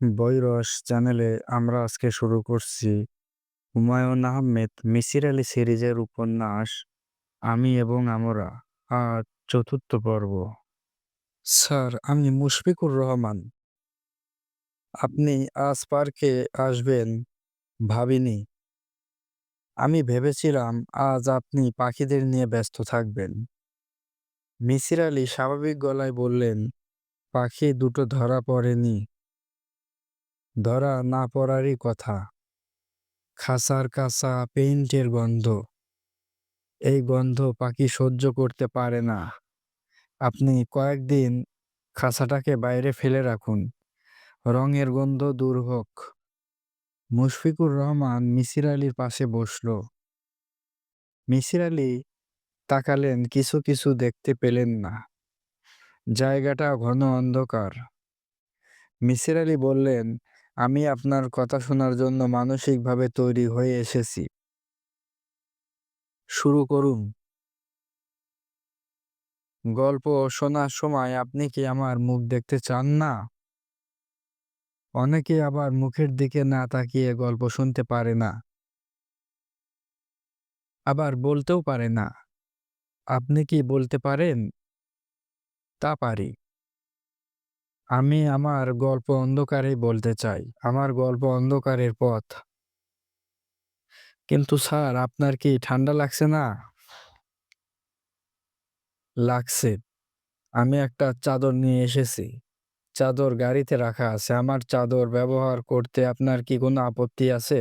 বইরস চ্যানেলে আমরা আজকে শুরু করছি হুমায়ুন আহমেদ মিসির আলী সিরিজের উপন্যাস, আমি এবং আমরা, আর চতুর্থ পর্ব। স্যার, আমি মুশফিকুর রহমান। আপনি আজ পার্কে আসবেন ভাবিনি। আমি ভেবেছিলাম আজ আপনি পাখিদের নিয়ে ব্যস্ত থাকবেন। মিসির আলী স্বাভাবিক গলায় বললেন, পাখি দুটো ধরা পড়েনি। ধরা না পড়ারই কথা। খাসার কাঁচা পেইন্টের গন্ধ। এই গন্ধ পাখি সহ্য করতে পারে না। আপনি কয়েকদিন খাসাটাকে বাইরে ফেলে রাখুন। রঙের গন্ধ দূর হোক। মুশফিকুর রহমান মিসির আলীর পাশে বসল। মিসির আলী তাকালেন কিছু কিছু দেখতে পেলেন না। জায়গাটা ঘন অন্ধকার। মিসির আলী বললেন আমি আপনার কথা শোনার জন্য মানসিকভাবে তৈরি হয়ে এসেছি। শুরু করুন। গল্প শোনার সময় আপনি কি আমার মুখ দেখতে চান না? অনেকে আবার মুখের দিকে না তাকিয়ে গল্প শুনতে পারে না। আবার বলতেও পারে না। আপনি কি বলতে পারেন? তা পারি। আমি আমার গল্প অন্ধকারে বলতে চাই। আমার গল্প অন্ধকারের পথ। কিন্তু স্যার, আপনার কি ঠান্ডা লাগছে না? লাগছে। আমি একটা চাদর নিয়ে এসেছি। চাদর গাড়িতে রাখা আছে। আমার চাদর ব্যবহার করতে আপনার কি কোনো আপত্তি আছে?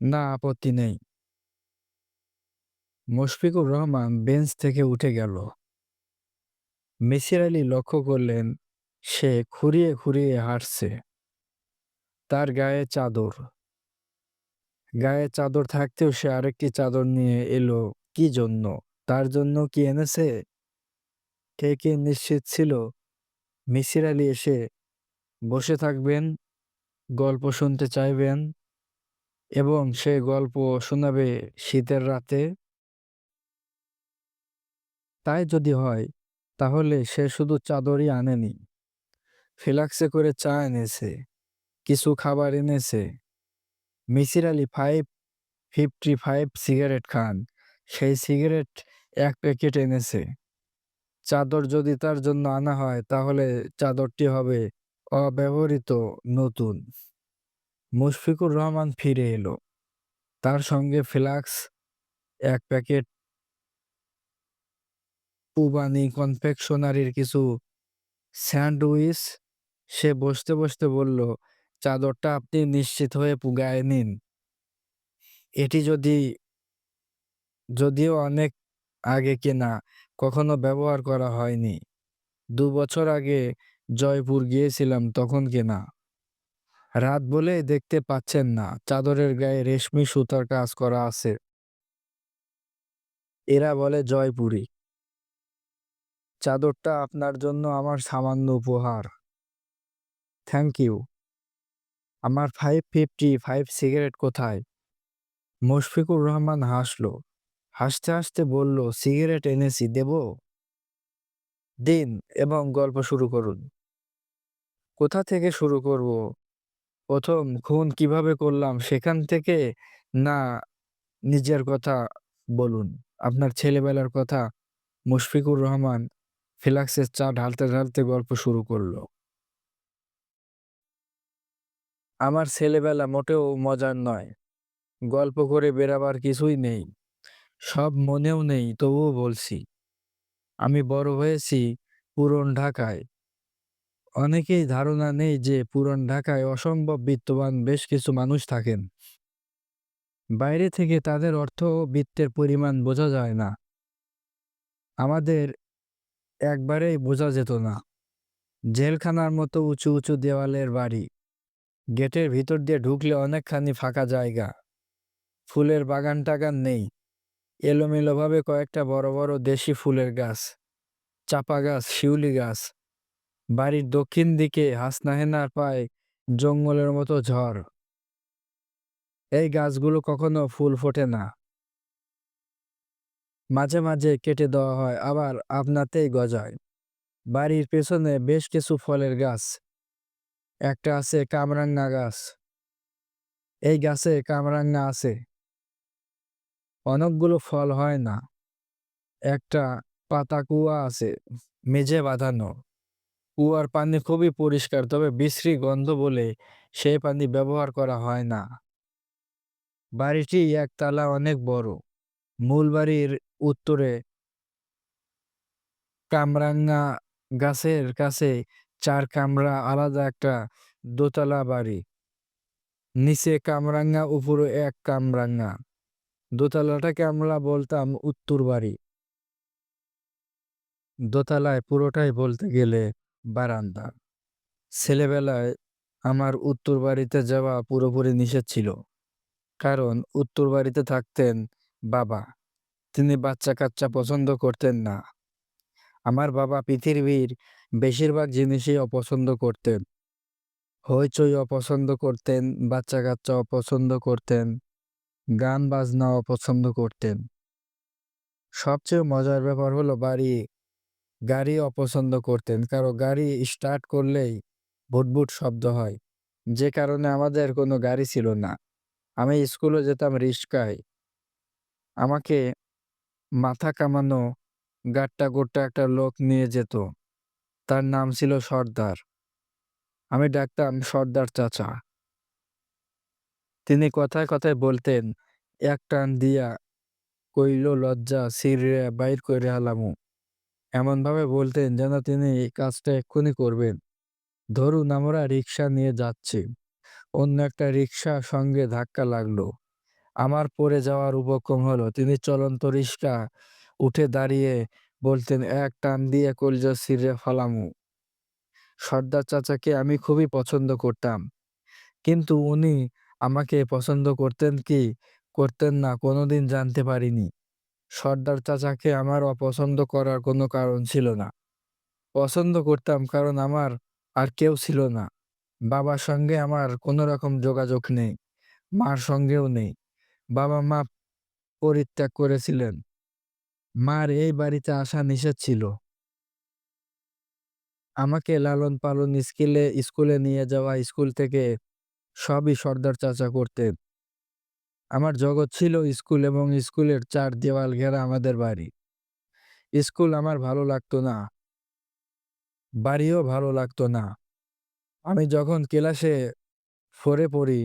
না, আপত্তি নেই। মুশফিকুর রহমান বেঞ্চ থেকে উঠে গেল। মিসির আলী লক্ষ্য করলেন, সে খুঁড়িয়ে খুঁড়িয়ে হাঁটছে। তার গায়ে চাদর। গায়ে চাদর থাকতেও সে আরেকটি চাদর নিয়ে এলো, কি জন্য? তার জন্য কি এনেছে? কে কে নিশ্চিত ছিল? মিসির আলী এসে, বসে থাকবেন, গল্প শুনতে চাইবেন, এবং সে গল্প শোনাবে শীতের রাতে। তাই যদি হয় তাহলে সে শুধু চাদরই আনেনি। ফ্লাক্সে করে চা এনেছে, কিছু খাবার এনেছে। Misir Ali five, fifty five cigarette খান, সেই সিগারেট এক প্যাকেট এনেছে। চাদর যদি তার জন্য আনা হয়, তাহলে চাদরটি হবে অব্যবহৃত নতুন। মুশফিকুর রহমান ফিরে এলো। তার সঙ্গে ফ্লাক্স এক প্যাকেট পুবানি কনফেকশনারির কিছু স্যান্ডউইচ। সে বসতে বসতে বলল, চাদরটা আপনি নিশ্চিত হয়ে পুগায় নিন। এটি যদি, যদিও অনেক আগে কেনা, কখনো ব্যবহার করা হয়নি। দু বছর আগে জয়পুর গিয়েছিলাম তখন কেনা। রাত বলে দেখতে পাচ্ছেন না, চাদরের গায়ে রেশমি সুতার কাজ করা আছে। এরা বলে জয়পুরি চাদরটা আপনার জন্য আমার সামান্য উপহার। থ্যাংক ইউ আমার ফাইভ ফিফটি ফাইভ সিগারেট কোথায়? মুশফিকুর রহমান হাসলো। হাসতে হাসতে বলল সিগারেট এনেছি, দেব? দিন এবং গল্প শুরু করুন। কোথা থেকে শুরু করব? প্রথম খুন কীভাবে করলাম সেখান থেকে? না, নিজের কথা বলুন। আপনার ছেলেবেলার কথা, মুশফিকুর রহমান। ফ্লাক্সের চা ঢালতে ঢালতে গল্প শুরু করল। আমার ছেলেবেলা মোটেও মজার নয়। গল্প করে বেরাবার কিছুই নেই। সব মনেও নেই, তবুও বলছি। আমি বড় হয়েছি পুরন ঢাকায়। অনেকেই ধারণা নেই যে পুরন ঢাকায় অসম্ভব বিত্তবান বেশ কিছু মানুষ থাকেন। বাইরে থেকে তাদের অর্থ বিত্তের পরিমাণ বোঝা যায় না। আমাদের একবারেই বোঝা যেত না। জেলখানার মতো উঁচু উঁচু দেওয়ালের বাড়ি। গেটের ভিতর দিয়ে ঢুকলে অনেকখানি ফাঁকা জায়গা। ফুলের বাগান টাগান নেই। এলোমেলোভাবে কয়েকটা বড় বড় দেশি ফুলের গাছ। চাপা গাছ, শিউলি গাছ। বাড়ির দক্ষিণ দিকে হাসনাহেনার পায় জঙ্গলের মতো ঝড়। এই গাছগুলো কখনো ফুল ফোটে না। মাঝে মাঝে কেটে দেওয়া হয়, আবার আপনাতেই গজায়। বাড়ির পেছনে বেশ কিছু ফলের গাছ। একটা আছে কামরাঙ্গা গাছ। এই গাছে কামরাঙ্গা আছে। অনেকগুলো ফল হয় না। একটা পাতা কুয়া আছে, মেঝে বাঁধানো। কুয়ার পানি খুবই পরিষ্কার, তবে বিশ্রী গন্ধ বলে সেই পানি ব্যবহার করা হয় না। বাড়িটি একতলা অনেক বড়। মূল বাড়ির উত্তরে কামরাঙ্গা গাছের কাছে চার কামরা আলাদা একটা দোতলা বাড়ি। নিচে কামরাঙ্গা উপরে এক কামরাঙ্গা দোতলাটাকে আমরা বলতাম উত্তর বাড়ি। দোতলায় পুরোটাই বলতে গেলে বারান্দা। ছেলেবেলায় আমার উত্তর বাড়িতে যাওয়া পুরোপুরি নিষেধ ছিল। কারণ উত্তর বাড়িতে থাকতেন বাবা। তিনি বাচ্চা কাচ্চা পছন্দ করতেন না। আমার বাবা পৃথিবীর বেশিরভাগ জিনিসই অপছন্দ করতেন। হইচই অপছন্দ করতেন বাচ্চা কাচ্চা অপছন্দ করতেন, গান বাজনা অপছন্দ করতেন। সবচেয়ে মজার ব্যাপার হলো বাড়ি, গাড়ি অপছন্দ করতেন। কারও গাড়ি স্টার্ট করলেই ভুটভুট শব্দ হয়। যে কারণে আমাদের কোনো গাড়ি ছিল না। আমি স্কুলে যেতাম রিস্কায়। আমাকে মাথা কামানো গাট্টা গোট্টা একটা লোক নিয়ে যেত। তার নাম ছিল সর্দার। আমি ডাকতাম, সর্দার চাচা। তিনি কথায় কথায় বলতেন, এক টান দিয়া কইল লজ্জা সিরিয়া বাইর করে হালামু এমনভাবে বলতেন যেন তিনি এই কাজটা এক্ষুনি করবেন। ধরুন আমরা রিক্সা নিয়ে যাচ্ছি। অন্য একটা রিক্সা সঙ্গে ধাক্কা লাগল। আমার পড়ে যাওয়ার উপক্রম হলো। তিনি চলন্ত রিক্সা উঠে দাঁড়িয়ে বলতেন, এক টান দিয়ে কলজা সিরে ফালামু। সর্দার চাচাকে আমি খুবই পছন্দ করতাম। কিন্তু উনি আমাকে পছন্দ করতেন কি, করতেন না, কোনোদিন জানতে পারিনি। সর্দার চাচাকে আমার অপছন্দ করার কোনো কারণ ছিল না। পছন্দ করতাম কারণ আমার আর কেউ ছিল না। বাবার সঙ্গে আমার কোনো রকম যোগাযোগ নেই, মার সঙ্গেও নেই। বাবা মা পরিত্যাগ করেছিলেন। মার এই বাড়িতে আসা নিষেধ ছিল। আমাকে লালন পালন স্কুলে স্কুলে নিয়ে যাওয়া, স্কুল থেকে সবই সর্দার চাচা করতেন। আমার জগৎ ছিল স্কুল এবং স্কুলের চার দেওয়াল ঘেরা আমাদের বাড়ি। স্কুল আমার ভালো লাগতো না। বাড়িও ভালো লাগতো না। আমি যখন ক্লাসে ফোরে পড়ি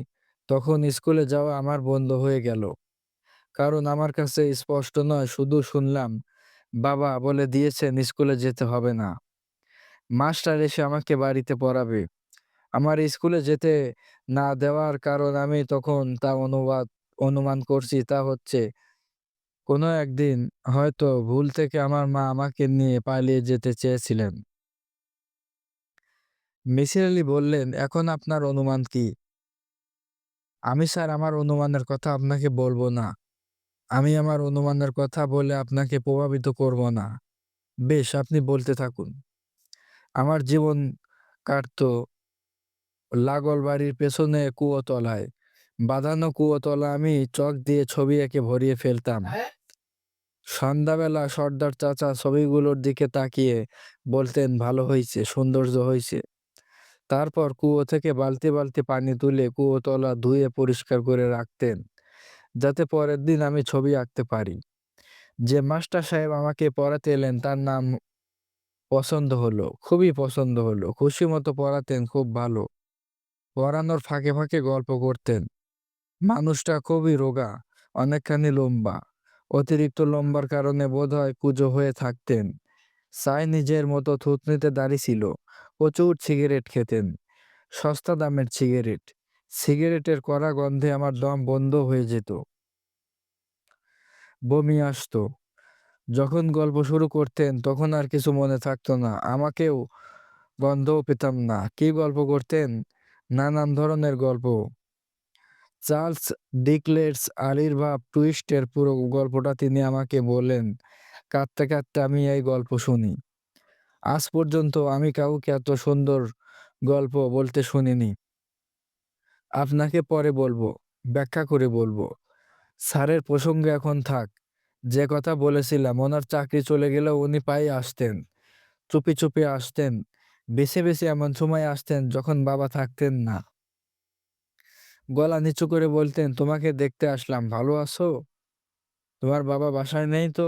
তখন স্কুলে যাওয়া আমার বন্ধ হয়ে গেল। কারণ আমার কাছে স্পষ্ট নয়, শুধু শুনলাম, বাবা বলে দিয়েছেন স্কুলে যেতে হবে না। মাস্টার এসে আমাকে বাড়িতে পড়াবে। আমার স্কুলে যেতে না দেওয়ার কারণ আমি তখন তা অনুবাদ, অনুমান করছি, তা হচ্ছে, কোনো একদিন হয়তো ভুল থেকে আমার মা আমাকে নিয়ে পালিয়ে যেতে চেয়েছিলেন। মিসির আলী বললেন, এখন আপনার অনুমান কি? আমি স্যার আমার অনুমানের কথা আপনাকে বলব না। আমি আমার অনুমানের কথা বলে আপনাকে প্রভাবিত করব না। বেশ, আপনি বলতে থাকুন। আমার জীবন কাটতো লাগল বাড়ির পেছনে কুয়োতলায় বাঁধানো কুয়োতলা আমি চক দিয়ে ছবি এঁকে ভরিয়ে ফেলতাম। সন্ধ্যাবেলা সর্দার চাচা ছবিগুলোর দিকে তাকিয়ে বলতেন, ভালো হয়েছে, সৌন্দর্য হয়েছে। তারপর কুয়ো থেকে বালতি বালতি পানি তুলে কুয়োতলা ধুয়ে পরিষ্কার করে রাখতেন, যাতে পরের দিন আমি ছবি আঁকতে পারি। যে মাস্টার সাহেব আমাকে পড়াতে এলেন, তার নাম পছন্দ হলো, খুবই পছন্দ হলো, খুশি মতো পড়াতেন, খুব ভালো। পড়ানোর ফাঁকে ফাঁকে গল্প করতেন। মানুষটা খুবই রোগা, অনেকখানি লম্বা, অতিরিক্ত লম্বার কারণে বোধহয় কুজো হয়ে থাকতেন। সাই নিজের মতো থুতনিতে দাড়ি ছিল। প্রচুর সিগারেট খেতেন। সস্তা দামের সিগারেট সিগারেটের কড়া গন্ধে আমার দম বন্ধ হয়ে যেত। বমি আসতো। যখন গল্প শুরু করতেন, তখন আর কিছু মনে থাকতো না। আমাকেও গন্ধও পেতাম না। কি গল্প করতেন? নানান ধরনের গল্প। চার্লস ডিকলেটস আবির্ভাব টুইস্টের পুরো গল্পটা তিনি আমাকে বলেন কাঁদতে কাঁদতে আমি এই গল্প শুনি। আজ পর্যন্ত আমি কাউকে এত সুন্দর গল্প বলতে শুনিনি আপনাকে পরে বলব ব্যাখ্যা করে বলব স্যারের প্রসঙ্গে এখন থাক যে কথা বলেছিলাম ওনার চাকরি চলে গেলেও উনি পায়ে আসতেন চুপি, চুপি আসতেন। বেছে, বেছে এমন সময় আসতেন যখন বাবা থাকতেন না। গলা নিচু করে বলতেন, "তোমাকে দেখতে আসলাম, ভালো আছো? তোমার বাবা বাসায় নেই তো?"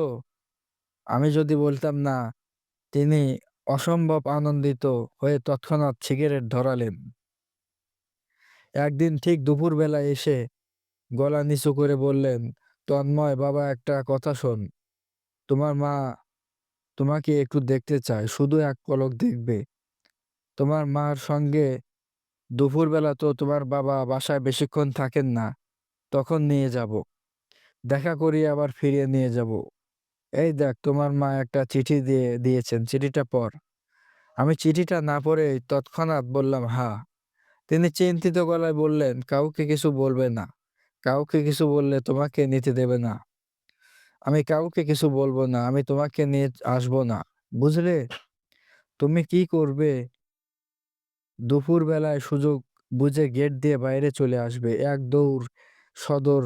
আমি যদি বলতাম না, তিনি অসম্ভব আনন্দিত হয়ে তৎক্ষণাৎ সিগারেট ধরালেন। একদিন ঠিক দুপুরবেলায় এসে গলা নিচু করে বললেন, "তন্ময় বাবা একটা কথা শোন। তোমার মা তোমাকে একটু দেখতে চায়, শুধু এক পলক দেখবে। তোমার মার সঙ্গে দুপুরবেলা তো তোমার বাবা বাসায় বেশিক্ষণ থাকেন না, তখন নিয়ে যাব। দেখা করিয়ে আবার ফিরিয়ে নিয়ে যাব। এই দেখ তোমার মা একটা চিঠি দিয়ে দিয়েছেন, চিঠিটা পড়।" আমি চিঠিটা না পড়ে তৎক্ষণাৎ বললাম, হা তিনি চিন্তিত গলায় বললেন, "কাউকে কিছু বলবে না। কাউকে কিছু বললে তোমাকে নিতে দেবে না। আমি কাউকে কিছু বলব না। আমি তোমাকে নিয়ে আসব না। বুঝলে? তুমি কি করবে? দুপুরবেলায় সুযোগ বুঝে গেট দিয়ে বাইরে চলে আসবে। এক দৌড় সদর